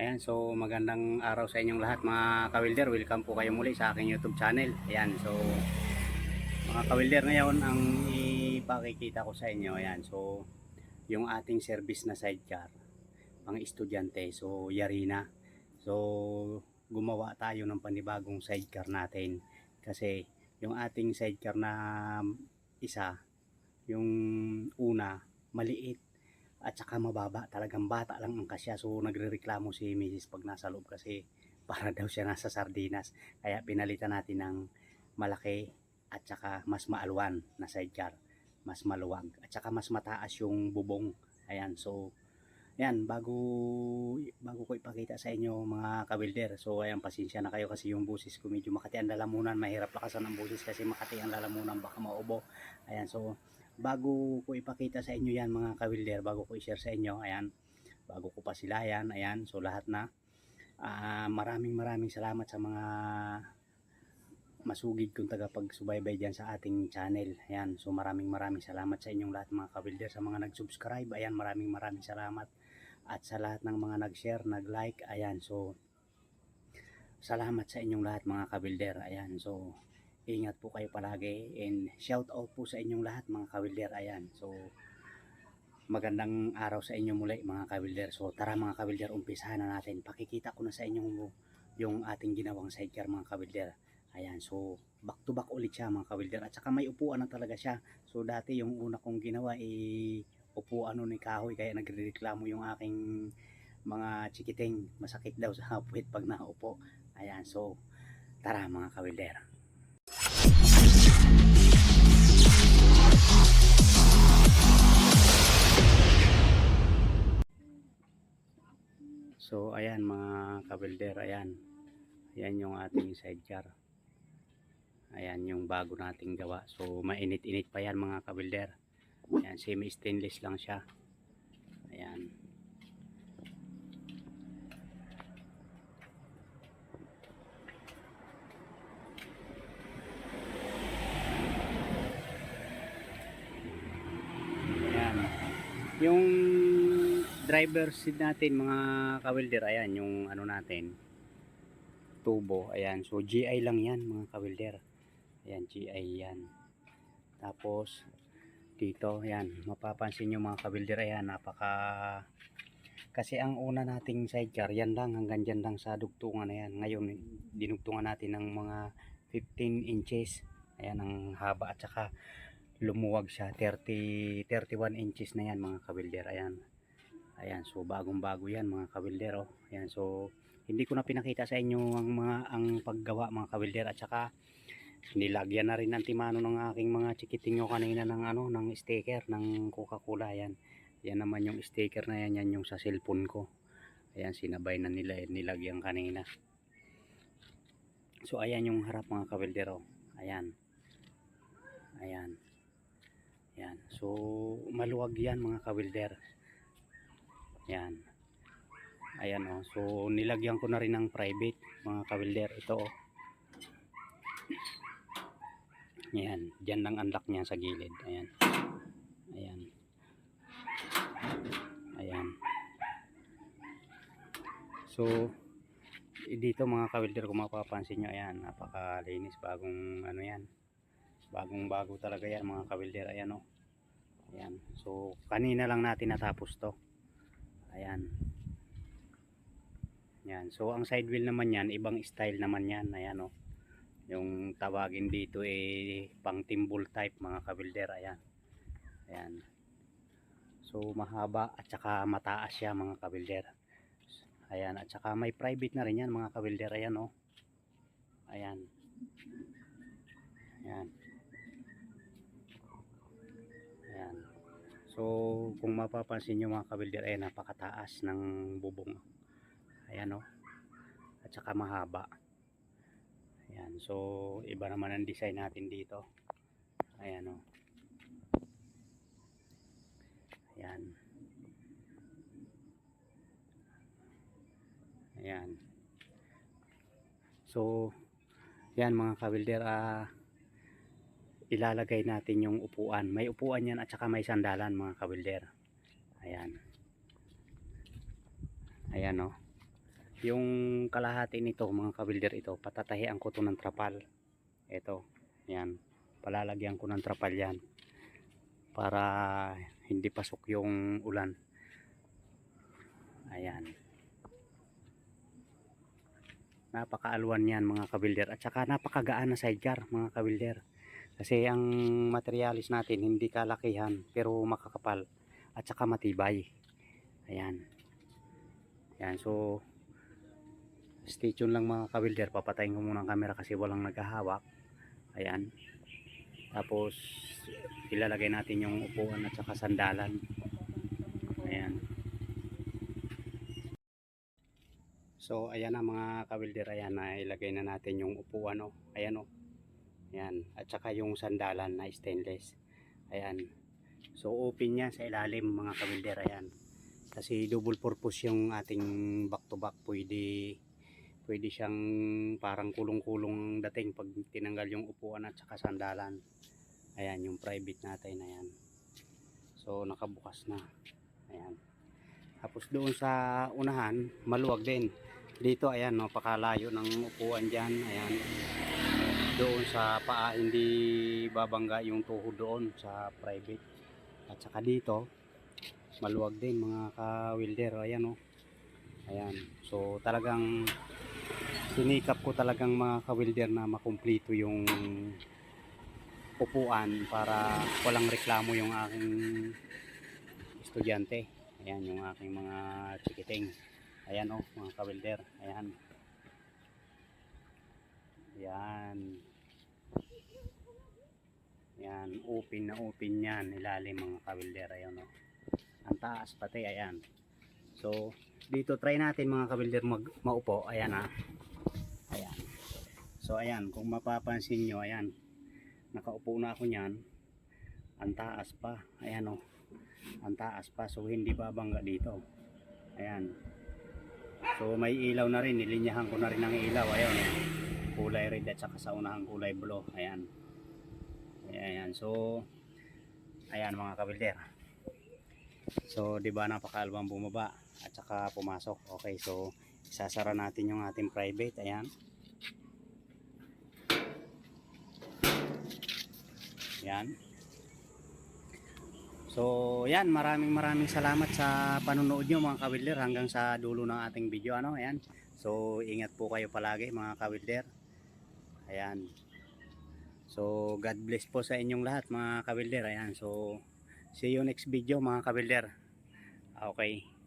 Ayan, so magandang araw sa inyong lahat mga kawilder. Welcome po kayo muli sa aking YouTube channel. Ayan, so mga kawilder ngayon ang ipakikita ko sa inyo. Ayan, so yung ating service na sidecar pang estudyante. So yari na. So gumawa tayo ng panibagong sidecar natin kasi yung ating sidecar na isa yung una maliit at saka mababa talagang bata lang ang kasya. So nagrereklamo si Mrs. pag nasa loob kasi para daw siya nasa sardinas. Kaya pinalitan natin ng malaki at saka mas maalwan na sidecar mas maluwag at saka mas mataas yung bubong. Ayan so yan bago bago ko ipakita sa inyo mga kawilder so ayan pasensya na kayo kasi yung busis ko medyo makati. Ang lalamunan mahirap lakasan ang busis kasi makati ang lalamunan baka maubo. Ayan so bago ko ipakita sa inyo yan mga kawilder bago ko i-share sa inyo ayan. Bago ko pa sila yan ayan. So lahat na. Ah, maraming maraming salamat sa mga masugid kong tagapagsubaybay dyan sa ating channel. Ayan. So maraming maraming salamat sa inyong lahat mga kawilder sa mga nag-subscribe. Ayan maraming maraming salamat. At sa lahat ng mga nag-share nag-like. Ayan. So salamat sa inyong lahat mga kabilder ayan. So ingat po kayo palagi and shout out po sa inyong lahat mga kawilder ayan so magandang araw sa inyo muli mga kawilder so tara mga kawilder umpisahan na natin. Pakikita ko na sa inyo yung ating ginawang sidecar mga kawilder ayan so back to back ulit siya mga kawilder at saka may upuan na talaga siya. So dati yung una kong ginawa eh upuan ni kahoy kaya nagrereklamo yung aking mga chikiting. Masakit daw sa puwit pag naupo. Ayan so tara mga kawilder So ayan mga kabilder, ayan. Ayan yung ating sidecar. Ayan yung bago nating gawa. So mainit-init pa yan mga kabilder. Ayan, semi stainless lang siya. Ayan. Ayan. Yung driver seat natin mga kawilder, ayan yung ano natin tubo, ayan. So GI lang yan mga kawilder. Ayan, GI yan. Tapos dito, ayan, mapapansin nyo mga kawilder, ayan, napaka kasi ang una nating sidecar, yan lang, hanggang dyan lang sa dugtungan na yan. Ngayon, dinugtungan natin ng mga 15 inches. Ayan, ang haba at saka lumuwag siya 30 31 inches na yan mga kabilder ayan ayan so bagong bago yan mga kabilder oh. ayan so hindi ko na pinakita sa inyo ang mga ang paggawa mga kabilder at saka nilagyan na rin ng timano ng aking mga chikiting nyo kanina ng ano ng sticker ng Coca-Cola ayan yan naman yung sticker na yan yan yung sa cellphone ko ayan sinabay na nila nilagyan kanina so ayan yung harap mga kabilder oh. ayan ayan yan. So, maluwag yan mga kawilder. Yan. Ayan o. Oh. So, nilagyan ko na rin ng private mga kawilder. Ito. Oh. Yan. Diyan lang unlock niya sa gilid. Ayan. Ayan. Ayan. So, dito mga kawilder kung mapapansin nyo. Ayan. Napakalinis. Bagong ano yan bagong bago talaga yan mga kawilder ayan o ayan so kanina lang natin natapos to ayan. Yan so ang side wheel naman yan ibang style naman yan. Ayan o yung tawagin dito eh pang timbul type mga kawilder ayan. Ayan. So mahaba at saka mataas siya mga kawilder ayan. At saka may private na rin yan mga kawilder ayan o ayan. Ayan. Ayan. So, kung mapapansin nyo mga kabilder, ay napakataas ng bubong. Ayan o. At saka mahaba. Ayan. So, iba naman ang design natin dito. Ayan o. Ayan. Ayan. So, yan mga kabilder, ah, ilalagay natin yung upuan. May upuan yan at saka may sandalan mga kabilder. Ayan. Ayan o. Oh. yung kalahati nito mga kabilder ito patatahian ko to ng trapal ito yan palalagyan ko ng trapal yan para hindi pasok yung ulan ayan napakaalwan yan mga kabilder at saka napakagaan na sidecar mga kabilder kasi ang materialis natin hindi kalakihan pero makakapal at saka matibay. Ayan. Ayan so stay tuned lang mga kabilder papatayin ko muna ang camera kasi walang naghahawak. Ayan. Tapos ilalagay natin yung upuan at saka sandalan. Ayan. So ayan na mga kabilder ayan na ilagay na natin yung upuan oh. ayan oh. Ayan. At saka yung sandalan na stainless. Ayan. So open yan sa ilalim mga kabilder. Ayan. Kasi double purpose yung ating back to back pwede pwede siyang parang kulong-kulong dating pag tinanggal yung upuan at saka sandalan. Ayan yung private natin. Ayan. So nakabukas na. Ayan. Tapos doon sa unahan maluwag din. Dito ayan no pakalayo ng upuan dyan. Ayan doon sa paa hindi babangga yung tuhod doon sa private. At saka dito maluwag din mga ka-welder. Ayan no ayan. So talagang sinikap ko talagang mga ka-welder na makumpleto yung upuan para walang reklamo yung aking estudyante. Ayan yung aking mga chikiting. Ayan oh mga ka-welder. Ayan. Ayan ayan open na open yan ilalim mga ka-welder ayan oh. Ang taas pati ayan. So dito try natin mga kabilder mag maupo ayan ha ayan. So ayan kung mapapansin nyo ayan nakaupo na ako nyan ang taas pa ayan o ang taas pa so hindi babangga dito. Ayan. So may ilaw na rin nilinyahan ko na rin ang ilaw ayan o kulay red at saka sa unahang kulay blue ayan ayan, ayan. so ayan mga kabilder So, 'di ba napakaalbang bumaba at saka pumasok. Okay, so isasara natin yung ating private. Ayan. Yan. So, yan, maraming maraming salamat sa panonood nyo mga kawilder hanggang sa dulo ng ating video ano, ayan. So, ingat po kayo palagi mga kawilder. Ayan. So, God bless po sa inyong lahat mga kawilder. Ayan. So, See you next video mga kabilder. Okay.